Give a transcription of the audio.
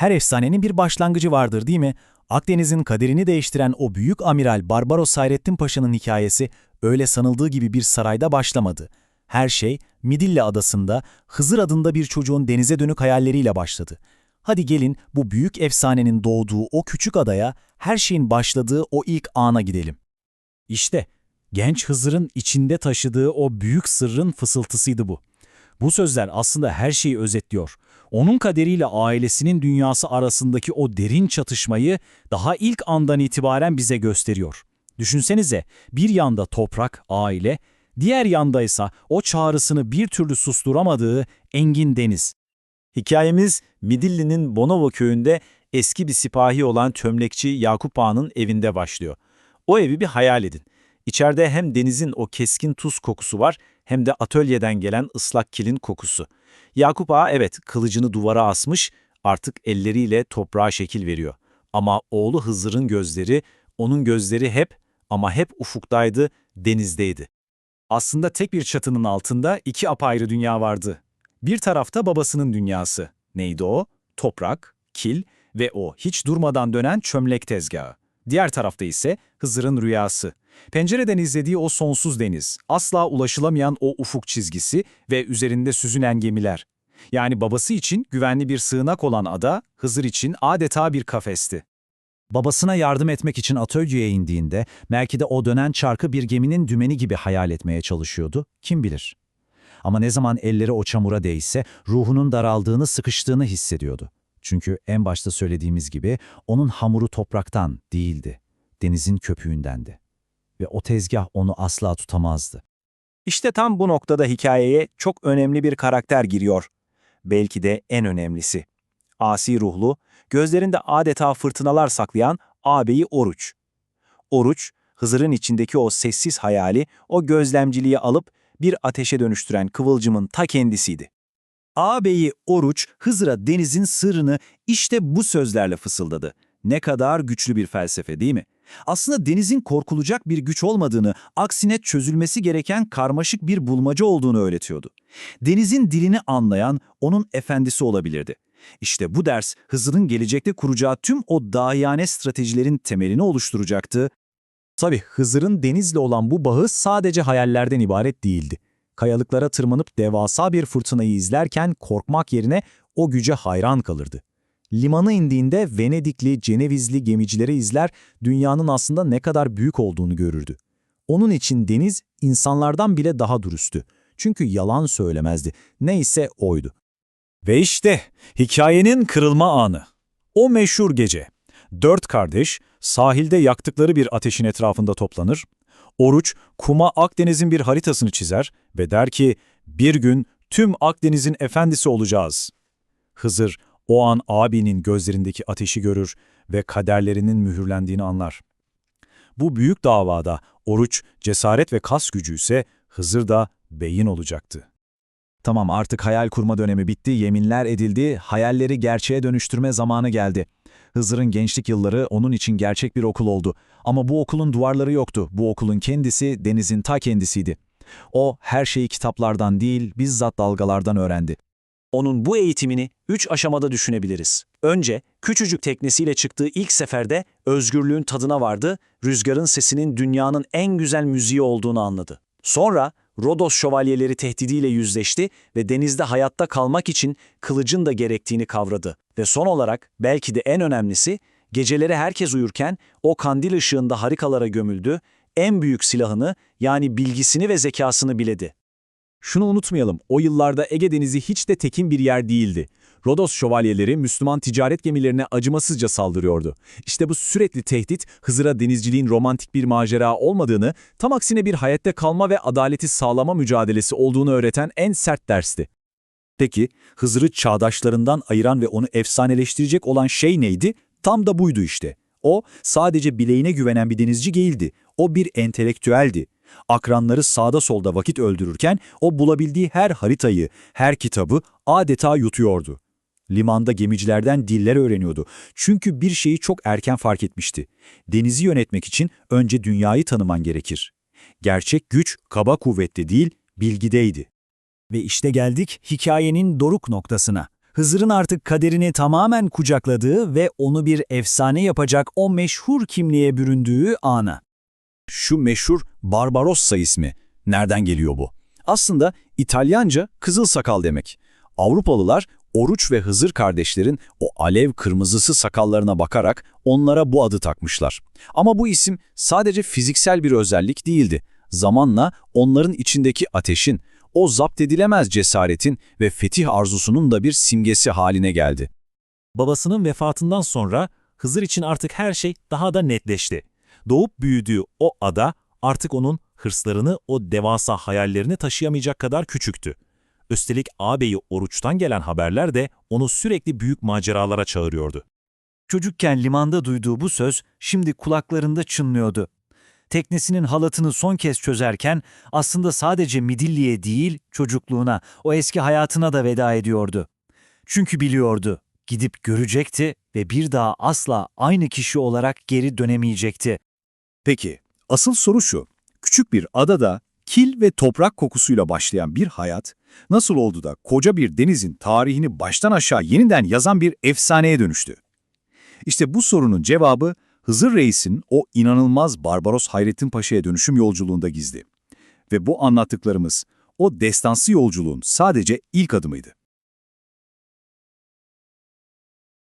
Her efsanenin bir başlangıcı vardır değil mi? Akdeniz'in kaderini değiştiren o büyük amiral Barbaros Hayrettin Paşa'nın hikayesi öyle sanıldığı gibi bir sarayda başlamadı. Her şey Midilli adasında Hızır adında bir çocuğun denize dönük hayalleriyle başladı. Hadi gelin bu büyük efsanenin doğduğu o küçük adaya, her şeyin başladığı o ilk ana gidelim. İşte genç Hızır'ın içinde taşıdığı o büyük sırrın fısıltısıydı bu. Bu sözler aslında her şeyi özetliyor. Onun kaderiyle ailesinin dünyası arasındaki o derin çatışmayı daha ilk andan itibaren bize gösteriyor. Düşünsenize bir yanda toprak, aile, diğer yanda ise o çağrısını bir türlü susturamadığı engin deniz. Hikayemiz Midilli'nin Bonovo köyünde eski bir sipahi olan çömlekçi Yakup Ağa'nın evinde başlıyor. O evi bir hayal edin. İçeride hem denizin o keskin tuz kokusu var hem de atölyeden gelen ıslak kilin kokusu. Yakup Ağa evet kılıcını duvara asmış, artık elleriyle toprağa şekil veriyor. Ama oğlu Hızır'ın gözleri, onun gözleri hep ama hep ufuktaydı, denizdeydi. Aslında tek bir çatının altında iki apayrı dünya vardı. Bir tarafta babasının dünyası. Neydi o? Toprak, kil ve o hiç durmadan dönen çömlek tezgahı. Diğer tarafta ise Hızır'ın rüyası. Pencereden izlediği o sonsuz deniz, asla ulaşılamayan o ufuk çizgisi ve üzerinde süzülen gemiler. Yani babası için güvenli bir sığınak olan ada, Hızır için adeta bir kafesti. Babasına yardım etmek için atölyeye indiğinde belki de o dönen çarkı bir geminin dümeni gibi hayal etmeye çalışıyordu, kim bilir. Ama ne zaman elleri o çamura değse ruhunun daraldığını, sıkıştığını hissediyordu. Çünkü en başta söylediğimiz gibi onun hamuru topraktan değildi, denizin köpüğündendi. Ve o tezgah onu asla tutamazdı. İşte tam bu noktada hikayeye çok önemli bir karakter giriyor. Belki de en önemlisi. Asi ruhlu, gözlerinde adeta fırtınalar saklayan ağabeyi Oruç. Oruç, Hızır'ın içindeki o sessiz hayali, o gözlemciliği alıp bir ateşe dönüştüren kıvılcımın ta kendisiydi. Ağabeyi Oruç, Hızır'a denizin sırrını işte bu sözlerle fısıldadı. Ne kadar güçlü bir felsefe değil mi? Aslında denizin korkulacak bir güç olmadığını, aksine çözülmesi gereken karmaşık bir bulmaca olduğunu öğretiyordu. Denizin dilini anlayan onun efendisi olabilirdi. İşte bu ders Hızır'ın gelecekte kuracağı tüm o dahiyane stratejilerin temelini oluşturacaktı. Tabi Hızır'ın denizle olan bu bağı sadece hayallerden ibaret değildi. Kayalıklara tırmanıp devasa bir fırtınayı izlerken korkmak yerine o güce hayran kalırdı. Limana indiğinde Venedikli, Cenevizli gemicileri izler, dünyanın aslında ne kadar büyük olduğunu görürdü. Onun için deniz insanlardan bile daha dürüsttü. Çünkü yalan söylemezdi. Neyse oydu. Ve işte hikayenin kırılma anı. O meşhur gece. Dört kardeş sahilde yaktıkları bir ateşin etrafında toplanır. Oruç kuma Akdeniz'in bir haritasını çizer ve der ki bir gün tüm Akdeniz'in efendisi olacağız. Hızır o an abinin gözlerindeki ateşi görür ve kaderlerinin mühürlendiğini anlar. Bu büyük davada Oruç cesaret ve kas gücü ise Hızır da beyin olacaktı. Tamam artık hayal kurma dönemi bitti, yeminler edildi, hayalleri gerçeğe dönüştürme zamanı geldi. Hızır'ın gençlik yılları onun için gerçek bir okul oldu. Ama bu okulun duvarları yoktu. Bu okulun kendisi denizin ta kendisiydi. O her şeyi kitaplardan değil, bizzat dalgalardan öğrendi. Onun bu eğitimini üç aşamada düşünebiliriz. Önce küçücük teknesiyle çıktığı ilk seferde özgürlüğün tadına vardı, rüzgarın sesinin dünyanın en güzel müziği olduğunu anladı. Sonra Rodos şövalyeleri tehdidiyle yüzleşti ve denizde hayatta kalmak için kılıcın da gerektiğini kavradı. Ve son olarak belki de en önemlisi geceleri herkes uyurken o kandil ışığında harikalara gömüldü, en büyük silahını yani bilgisini ve zekasını biledi. Şunu unutmayalım, o yıllarda Ege Denizi hiç de tekin bir yer değildi. Rodos şövalyeleri Müslüman ticaret gemilerine acımasızca saldırıyordu. İşte bu sürekli tehdit Hızır'a denizciliğin romantik bir macera olmadığını, tam aksine bir hayatta kalma ve adaleti sağlama mücadelesi olduğunu öğreten en sert dersti. Peki Hızır'ı çağdaşlarından ayıran ve onu efsaneleştirecek olan şey neydi? Tam da buydu işte. O sadece bileğine güvenen bir denizci değildi. O bir entelektüeldi. Akranları sağda solda vakit öldürürken o bulabildiği her haritayı, her kitabı adeta yutuyordu. Limanda gemicilerden diller öğreniyordu. Çünkü bir şeyi çok erken fark etmişti. Denizi yönetmek için önce dünyayı tanıman gerekir. Gerçek güç kaba kuvvette değil, bilgideydi. Ve işte geldik hikayenin doruk noktasına. Hızır'ın artık kaderini tamamen kucakladığı ve onu bir efsane yapacak o meşhur kimliğe büründüğü ana. Şu meşhur Barbarossa ismi. Nereden geliyor bu? Aslında İtalyanca kızıl sakal demek. Avrupalılar Oruç ve Hızır kardeşlerin o alev kırmızısı sakallarına bakarak onlara bu adı takmışlar. Ama bu isim sadece fiziksel bir özellik değildi. Zamanla onların içindeki ateşin, o zapt edilemez cesaretin ve fetih arzusunun da bir simgesi haline geldi. Babasının vefatından sonra Hızır için artık her şey daha da netleşti. Doğup büyüdüğü o ada artık onun hırslarını, o devasa hayallerini taşıyamayacak kadar küçüktü. Üstelik ağabeyi Oruç'tan gelen haberler de onu sürekli büyük maceralara çağırıyordu. Çocukken limanda duyduğu bu söz şimdi kulaklarında çınlıyordu. Teknesinin halatını son kez çözerken aslında sadece Midilli'ye değil çocukluğuna, o eski hayatına da veda ediyordu. Çünkü biliyordu, gidip görecekti ve bir daha asla aynı kişi olarak geri dönemeyecekti. Peki, asıl soru şu. Küçük bir adada kil ve toprak kokusuyla başlayan bir hayat, nasıl oldu da koca bir denizin tarihini baştan aşağı yeniden yazan bir efsaneye dönüştü? İşte bu sorunun cevabı Hızır Reis'in o inanılmaz Barbaros Hayrettin Paşa'ya dönüşüm yolculuğunda gizli. Ve bu anlattıklarımız o destansı yolculuğun sadece ilk adımıydı.